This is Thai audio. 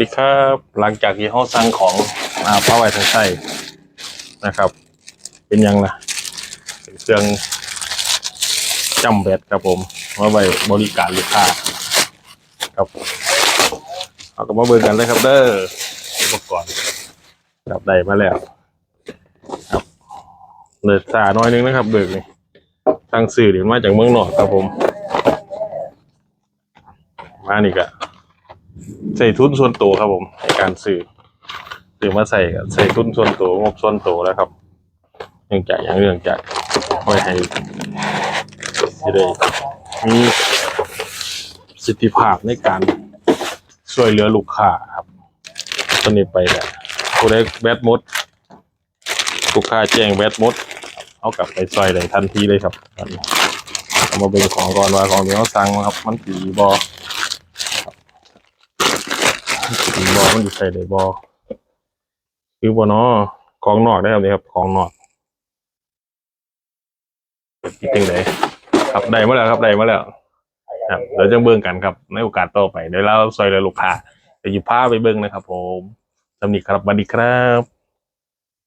ดีครับหลังจากที่ห้องสั่งของมาป้าไวทางใต้นะครับ เป็นยังล่ะเป็นเครื่องจำแบตครับผมมาไว้บริการลูกค้าครับเอาก็มาเบิ่งกันเลยครับเด้ออุปกรณ์ดับได้มาแล้วครับเลือดซาน้อยนึงนะครับเบิกนี่ทางสื่อเดี๋ยวมาจากเมืองนอกครับผม มานี่ก็ ใส่ทุนส่วนตัวครับผมในการซื้อซื้อมาใส่ใส่ทุนส่วนตัวงบส่วนตัวแล้วครับเนื่องจากอย่างเนื่องจากไว้ให้ที่ได้มีสิทธิภาพในการช่วยเหลือลูกค้าครับตอนนี้ไปเนี่ยผู้ได้แบตหมดลูกค้าแจ้งแบตหมดเอากลับไปซอยได้ทันทีเลยครับเอามาเป็นของก่อนว่าของที่เขาสั่งครับ มันผีบอ สีบอมันอยู่ใส่ได้บอคือบอนอของนอกได้ครับนี่ครับของนอกคิดถึงไหนครับได้มาแล้วครับได้มาแล้วครับเดี๋ยวจะเบิ่งกันครับในโอกาสต่อไปเดี๋ยวเราซอยเลยลูกค้าเดี๋ยวอยู่พาไปเบิ่งนะครับ ผมสำนีครับบันดีครับ